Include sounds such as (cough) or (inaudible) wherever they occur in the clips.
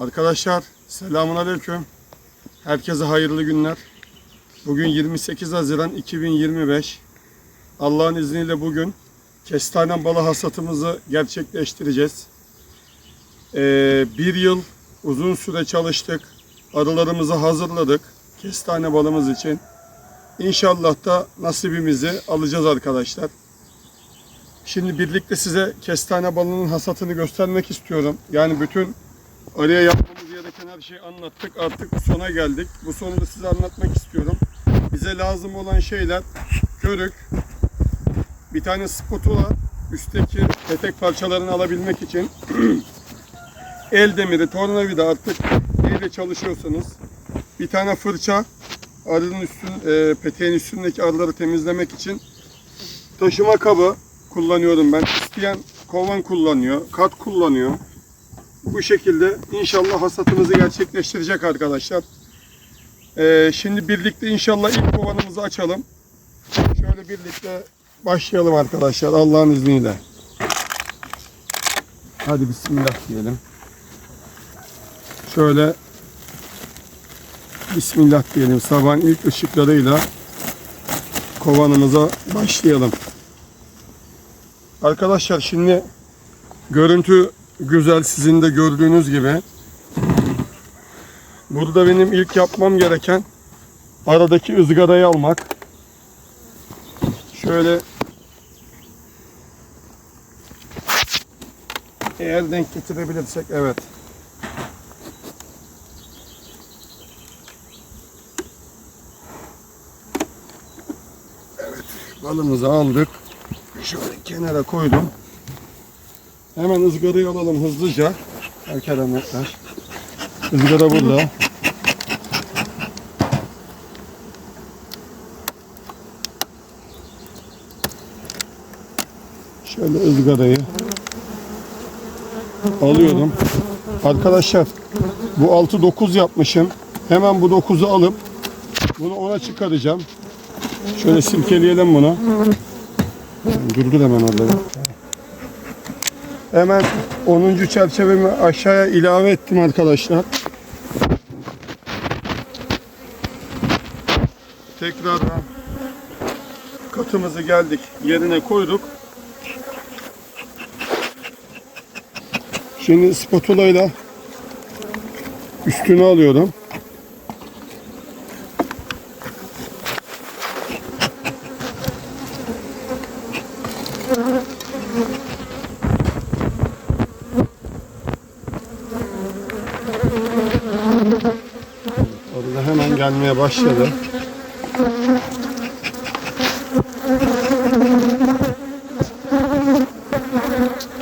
Arkadaşlar selamun aleyküm. Herkese hayırlı günler. Bugün 28 Haziran 2025. Allah'ın izniyle bugün kestane balı hasatımızı gerçekleştireceğiz. Ee, bir yıl uzun süre çalıştık. Arılarımızı hazırladık kestane balımız için. İnşallah da nasibimizi alacağız arkadaşlar. Şimdi birlikte size kestane balının hasatını göstermek istiyorum. Yani bütün araya yapmamız gereken her şeyi anlattık. Artık bu sona geldik. Bu sonu da size anlatmak istiyorum. Bize lazım olan şeyler körük, bir tane spatula, üstteki petek parçalarını alabilmek için (clears throat) el demiri, tornavida artık neyle çalışıyorsanız bir tane fırça, arının üstün, e, peteğin üstündeki arıları temizlemek için taşıma kabı kullanıyorum ben. İsteyen kovan kullanıyor, kat kullanıyor. Bu şekilde inşallah hasatımızı gerçekleştirecek arkadaşlar. Ee, şimdi birlikte inşallah ilk kovanımızı açalım. Şöyle birlikte başlayalım arkadaşlar Allah'ın izniyle. Hadi bismillah diyelim. Şöyle bismillah diyelim sabahın ilk ışıklarıyla kovanımıza başlayalım. Arkadaşlar şimdi görüntü güzel sizin de gördüğünüz gibi. Burada benim ilk yapmam gereken aradaki ızgarayı almak. Şöyle eğer denk getirebilirsek evet. Evet balımızı aldık. Şöyle kenara koydum. Hemen ızgarayı alalım hızlıca. Arkadaşlar. Izgara burada. Şöyle ızgarayı alıyorum. Arkadaşlar bu 6-9 yapmışım. Hemen bu 9'u alıp bunu ona çıkaracağım. Şöyle silkeleyelim bunu. Durdur hemen orada. Hemen 10. çerçevemi aşağıya ilave ettim arkadaşlar. Tekrardan katımızı geldik yerine koyduk. Şimdi spatula ile üstünü alıyorum. Orada hemen gelmeye başladı.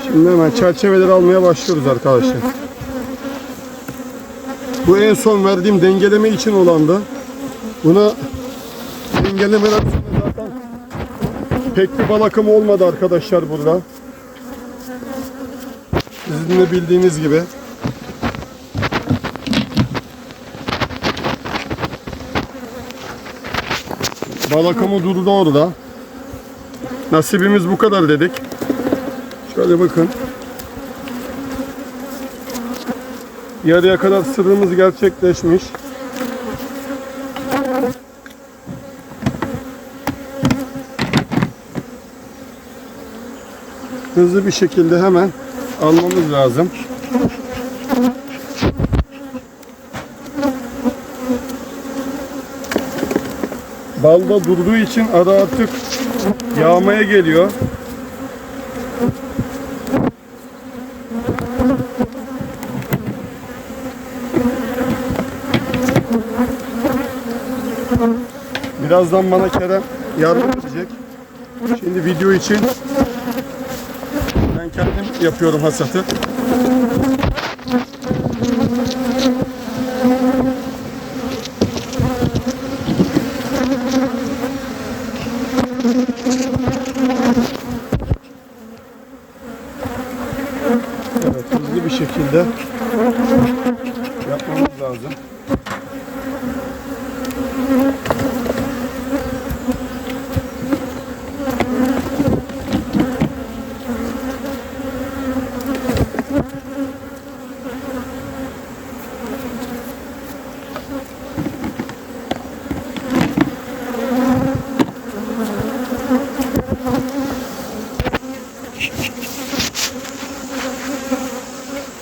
Şimdi hemen çerçeveleri almaya başlıyoruz arkadaşlar. Bu en son verdiğim dengeleme için olandı. Buna dengelemeler sonra zaten pek bir bal akımı olmadı arkadaşlar burada. Sizin de bildiğiniz gibi. Balakamı durdu orada. Nasibimiz bu kadar dedik. Şöyle bakın. Yarıya kadar sırrımız gerçekleşmiş. Hızlı bir şekilde hemen almamız lazım. Balda durduğu için arı artık yağmaya geliyor. Birazdan bana Kerem yardım edecek. Şimdi video için ben kendim yapıyorum hasatı. Evet, hızlı bir şekilde yapmamız lazım.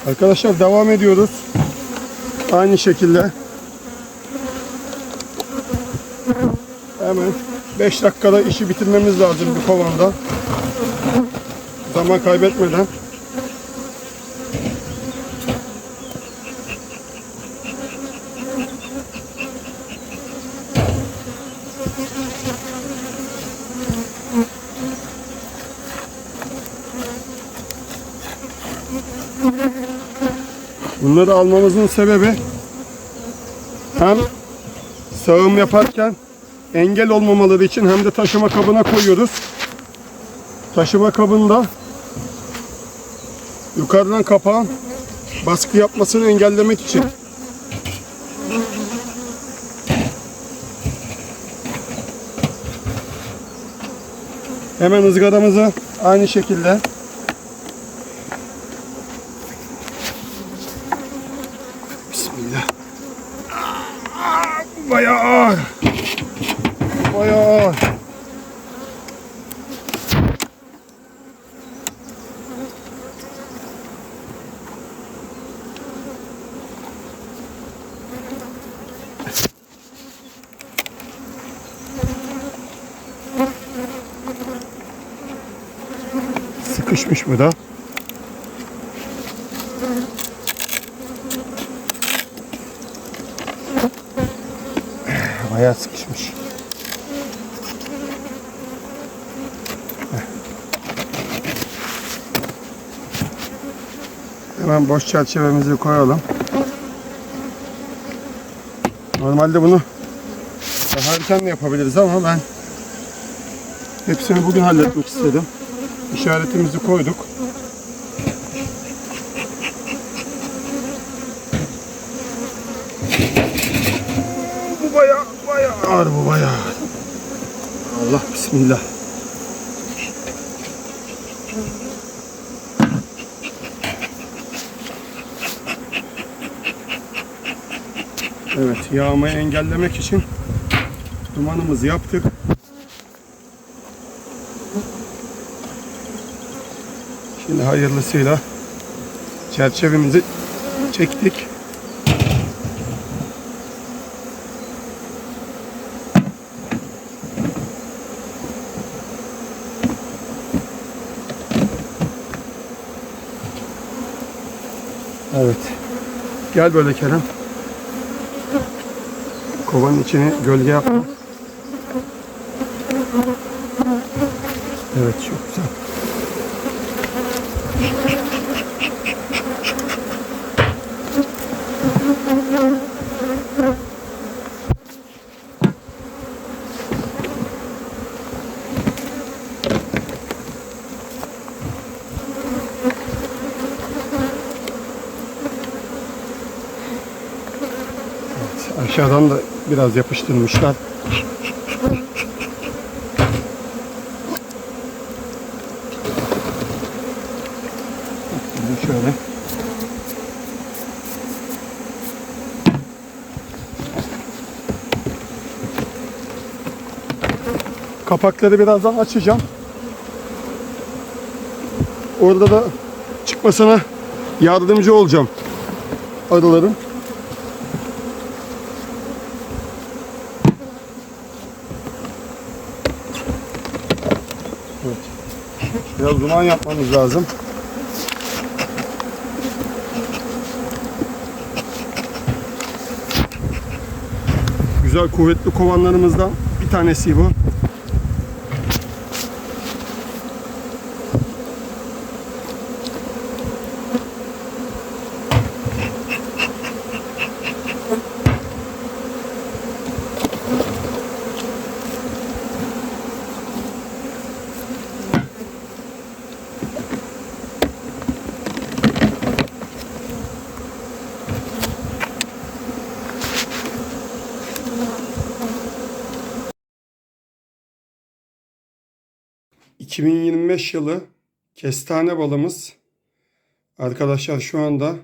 Arkadaşlar devam ediyoruz. Aynı şekilde. Hemen 5 dakikada işi bitirmemiz lazım bir kovanda. Zaman kaybetmeden. Bunları almamızın sebebi hem sağım yaparken engel olmamaları için hem de taşıma kabına koyuyoruz. Taşıma kabında yukarıdan kapağın baskı yapmasını engellemek için. Hemen ızgaramızı aynı şekilde Bismillah. Aa, bu Bayağı ağır. Bayağı ağır. Sıkışmış bu da. Bayağı sıkışmış. Hemen boş çerçevemizi koyalım. Normalde bunu de yapabiliriz ama ben hepsini bugün halletmek istedim. İşaretimizi koyduk. Bu bayağı bayağı ağır bu bayağı. ağır. Allah bismillah. Evet yağmayı engellemek için dumanımızı yaptık. Şimdi hayırlısıyla çerçevemizi çektik. Evet. Gel böyle Kerem. Kovanın içini gölge yapma. Evet çok güzel. Evet, aşağıdan da biraz yapıştırmışlar. Şöyle. Kapakları birazdan açacağım. Orada da çıkmasına yardımcı olacağım arıların. Biraz duman yapmamız lazım. Güzel kuvvetli kovanlarımızdan bir tanesi bu. ...2025 yılı kestane balımız... ...arkadaşlar şu anda...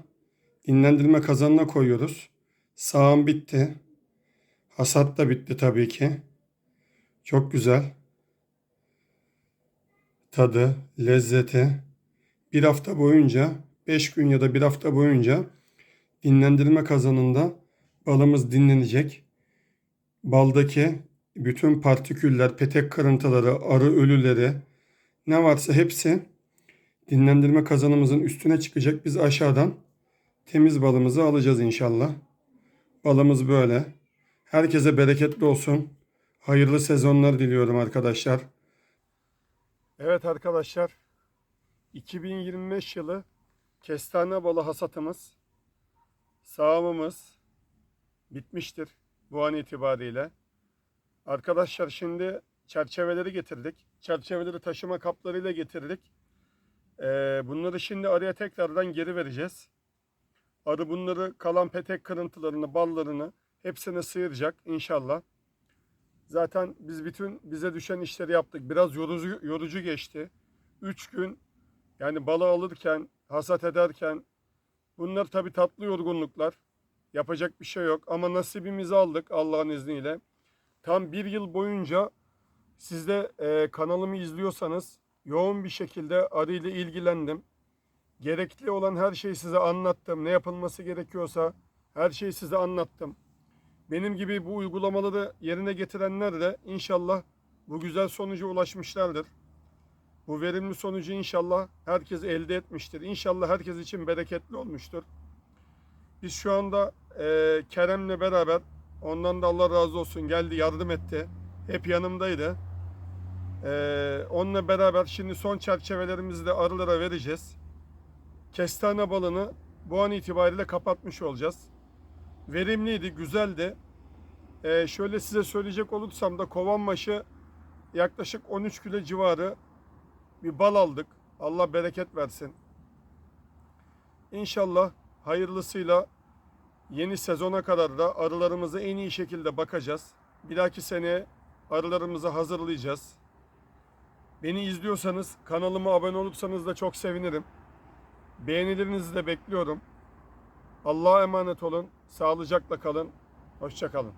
...dinlendirme kazanına koyuyoruz. Sağım bitti. Hasat da bitti tabii ki. Çok güzel. Tadı, lezzeti... ...bir hafta boyunca 5 gün ya da bir hafta boyunca dinlendirme kazanında balımız dinlenecek. Baldaki bütün partiküller, petek kırıntıları, arı ölüleri ne varsa hepsi dinlendirme kazanımızın üstüne çıkacak. Biz aşağıdan temiz balımızı alacağız inşallah. Balımız böyle. Herkese bereketli olsun. Hayırlı sezonlar diliyorum arkadaşlar. Evet arkadaşlar. 2025 yılı kestane balı hasatımız, sağımımız bitmiştir bu an itibariyle. Arkadaşlar şimdi çerçeveleri getirdik. Çerçeveleri taşıma kaplarıyla getirdik. Ee, bunları şimdi araya tekrardan geri vereceğiz. Arı bunları kalan petek kırıntılarını, ballarını hepsini sıyıracak inşallah. Zaten biz bütün bize düşen işleri yaptık. Biraz yorucu, yorucu geçti. 3 gün yani balı alırken, hasat ederken bunlar tabii tatlı yorgunluklar. Yapacak bir şey yok ama nasibimizi aldık Allah'ın izniyle. Tam bir yıl boyunca siz de e, kanalımı izliyorsanız yoğun bir şekilde arı ile ilgilendim. Gerekli olan her şeyi size anlattım. Ne yapılması gerekiyorsa her şeyi size anlattım. Benim gibi bu uygulamaları yerine getirenler de inşallah bu güzel sonuca ulaşmışlardır. Bu verimli sonucu inşallah herkes elde etmiştir. İnşallah herkes için bereketli olmuştur. Biz şu anda e, Kerem'le beraber ondan da Allah razı olsun geldi yardım etti. Hep yanımdaydı. E, onunla beraber şimdi son çerçevelerimizi de arılara vereceğiz. Kestane balını bu an itibariyle kapatmış olacağız. Verimliydi, güzeldi. E, şöyle size söyleyecek olursam da kovan başı yaklaşık 13 kilo civarı bir bal aldık. Allah bereket versin. İnşallah hayırlısıyla yeni sezona kadar da arılarımıza en iyi şekilde bakacağız. Bir dahaki sene arılarımızı hazırlayacağız. Beni izliyorsanız kanalıma abone olursanız da çok sevinirim. Beğenilerinizi de bekliyorum. Allah'a emanet olun. Sağlıcakla kalın. Hoşça kalın.